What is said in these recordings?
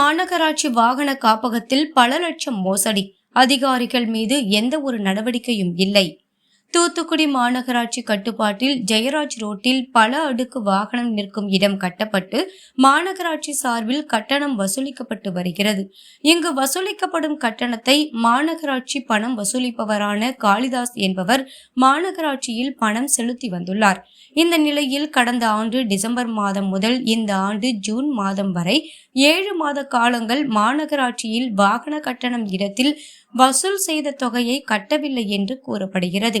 மாநகராட்சி வாகன காப்பகத்தில் பல லட்சம் மோசடி. அதிகாரிகள் மீது எந்த ஒரு நடவடிக்கையும் இல்லை. தூத்துக்குடி மாநகராட்சி கட்டுப்பாட்டில் ஜெயராஜ் ரோட்டில் பல அடுக்கு வாகனம் நிற்கும் இடம் கட்டப்பட்டு மாநகராட்சி சார்பில் கட்டணம் வசூலிக்கப்பட்டு வருகிறது. இங்கு வசூலிக்கப்படும் கட்டணத்தை மாநகராட்சி பணம் வசூலிப்பவரான காளிதாஸ் என்பவர் மாநகராட்சியில் பணம் செலுத்தி வந்துள்ளார். இந்த நிலையில் கடந்த ஆண்டு டிசம்பர் மாதம் முதல் இந்த ஆண்டு ஜூன் மாதம் வரை ஏழு மாத காலங்கள் மாநகராட்சியில் வாகன கட்டணம் இடத்தில் வசூல் செய்த தொகையை கட்டவில்லை என்று கூறப்படுகிறது.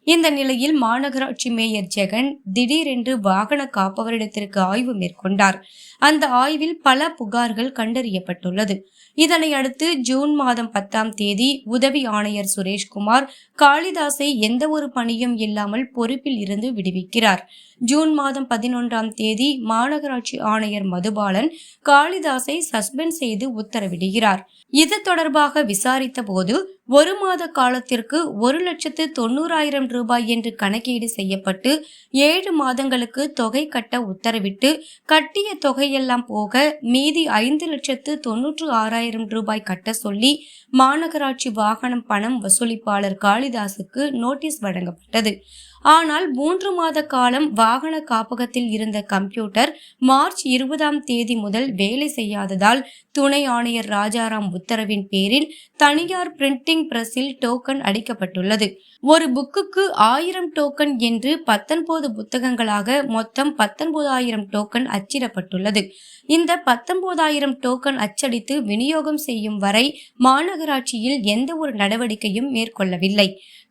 இந்த நிலையில் மாநகராட்சி மேயர் ஜெகன் திடீரென்று வாகன காப்பவரிடத்திற்கு ஆய்வு மேற்கொண்டார். அந்த ஆய்வில் பல புகார்கள் கண்டறியப்பட்டுள்ளது. இதனை அடுத்து ஜூன் மாதம் பத்தாம் தேதி உதவி ஆணையர் சுரேஷ்குமார் காளிதாஸை எந்த ஒரு பணியும் இல்லாமல் பொறுப்பில் இருந்து விடுவிக்கிறார். ஜூன் மாதம் பதினொன்றாம் தேதி மாநகராட்சி ஆணையர் மதுபாலன் காளிதாஸை சஸ்பெண்ட் செய்து உத்தரவிடுகிறார். இது தொடர்பாக விசாரித்த போது ஒரு மாத காலத்திற்கு ஒரு லட்சத்து தொண்ணூறாயிரம் ரூபாய் என்று கணக்கீடு செய்யப்பட்டு ஏழு மாதங்களுக்கு தொகை கட்ட உத்தரவிட்டு கட்டிய தொகையெல்லாம் போக மீதி ஐந்து லட்சத்து தொன்னூற்று ஆறாயிரம் ரூபாய் கட்ட சொல்லி மாநகராட்சி வாகனம் பணம் வசூலிப்பாளர் காளிதாசுக்கு நோட்டீஸ் வழங்கப்பட்டது. ஆனால் மூன்று மாத காலம் வாகன காப்பகத்தில் இருந்த கம்ப்யூட்டர் மார்ச் இருபதாம் தேதி முதல் வேலை செய்யாததால் துணை ஆணையர் ராஜாராம் உத்தரவின் பேரில் தனியார் பிரிண்டிங் பிரஸில் டோக்கன் அடிக்கப்பட்டுள்ளது. ஒரு புக்குக்கு ஆயிரம் டோக்கன் என்று பத்தொன்பது புத்தகங்களாக மொத்தம் பத்தொன்பதாயிரம் டோக்கன் அச்சிடப்பட்டுள்ளது. இந்த பத்தொன்பதாயிரம் டோக்கன் அச்சடித்து விநியோகம் செய்யும் வரை மாநகராட்சியில் எந்த ஒரு நடவடிக்கையும் மேற்கொள்ளவில்லை.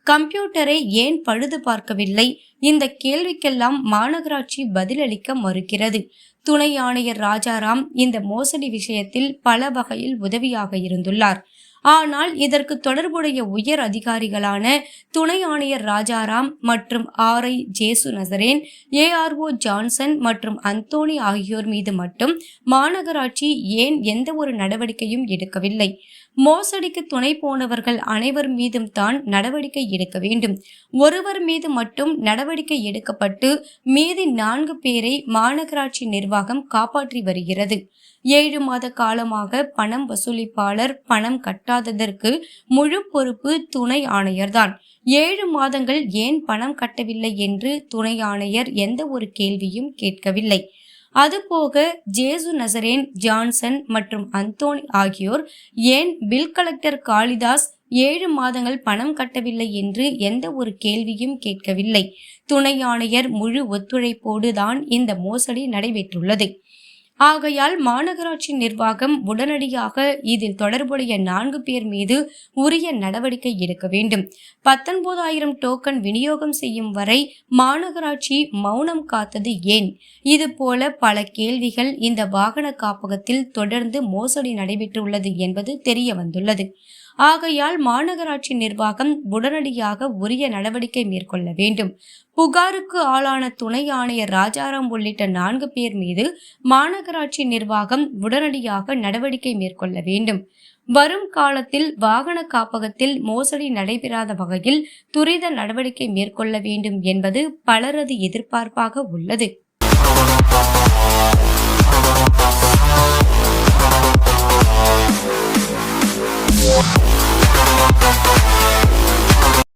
கம்ப்யூட்டரை ஏன் பழுது வரவில்லை இந்த கேள்விக்கெல்லாம் மாநகராட்சி பதிலளிக்க மறுக்கிறது. துணை ஆணையர் ராஜாராம் இந்த மோசடி விஷயத்தில் பல வகையில் உதவியாக இருந்துள்ளார். ஆனால் இதற்கு தொடர்புடைய உயர் அதிகாரிகளான துணை ஆணையர் ராஜாராம் மற்றும் R. I. Jesu Nazarene ARO Johnson மற்றும் அந்தோனி ஆகியோர் மீது மட்டும் மாநகராட்சி ஏன் எந்த ஒரு நடவடிக்கையும் எடுக்கவில்லை. மோசடிக்கு துணை போனவர்கள் அனைவர் மீதும் தான் நடவடிக்கை எடுக்க வேண்டும். ஒருவர் மீது மட்டும் நடவடிக்கை எடுக்கப்பட்டு மீதி நான்கு பேரை மாநகராட்சி நிர்வாகம் காப்பாற்றி வருகிறது. ஏழு மாத காலமாக பணம் வசூலிப்பாளர் பணம் கட்டாததற்கு முழு பொறுப்பு துணை ஆணையர்தான். ஏழு மாதங்கள் ஏன் பணம் கட்டவில்லை என்று துணை ஆணையர் எந்த ஒரு கேள்வியும் கேட்கவில்லை. அதுபோக ஜேசு நசரேன் ஜான்சன் மற்றும் அந்தோனி ஆகியோர் ஏன் பில் கலெக்டர் காளிதாஸ் ஏழு மாதங்கள் பணம் கட்டவில்லை என்று எந்த ஒரு கேள்வியும் கேட்கவில்லை. துணை ஆணையர் முழு ஒத்துழைப்போடு தான் இந்த மோசடி நடைபெற்றுள்ளது. ஆகையால் மாநகராட்சி நிர்வாகம் உடனடியாக இதில் தொடர்புடைய நான்கு பேர் மீது உரிய நடவடிக்கை எடுக்க வேண்டும். பத்தொன்பதாயிரம் டோக்கன் விநியோகம் செய்யும் வரை மாநகராட்சி மௌனம் காத்தது ஏன்? இது போல பல கேள்விகள் இந்த வாகன காப்பகத்தில் தொடர்ந்து மோசடி நடைபெற்றுள்ளது என்பது தெரிய வந்துள்ளது. ஆகையால் மாநகராட்சி நிர்வாகம் உடனடியாக உரிய நடவடிக்கை மேற்கொள்ள வேண்டும். புகாருக்கு ஆளான துணை ஆணையர் ராஜாராம் உள்ளிட்ட நான்கு பேர் மீது மாநகராட்சி நிர்வாகம் உடனடியாக நடவடிக்கை மேற்கொள்ள வேண்டும். வரும் காலத்தில் வாகன காப்பகத்தில் மோசடி நடைபெறாத வகையில் துரித நடவடிக்கை மேற்கொள்ள வேண்டும் என்பது பலரது எதிர்பார்ப்பாக உள்ளது.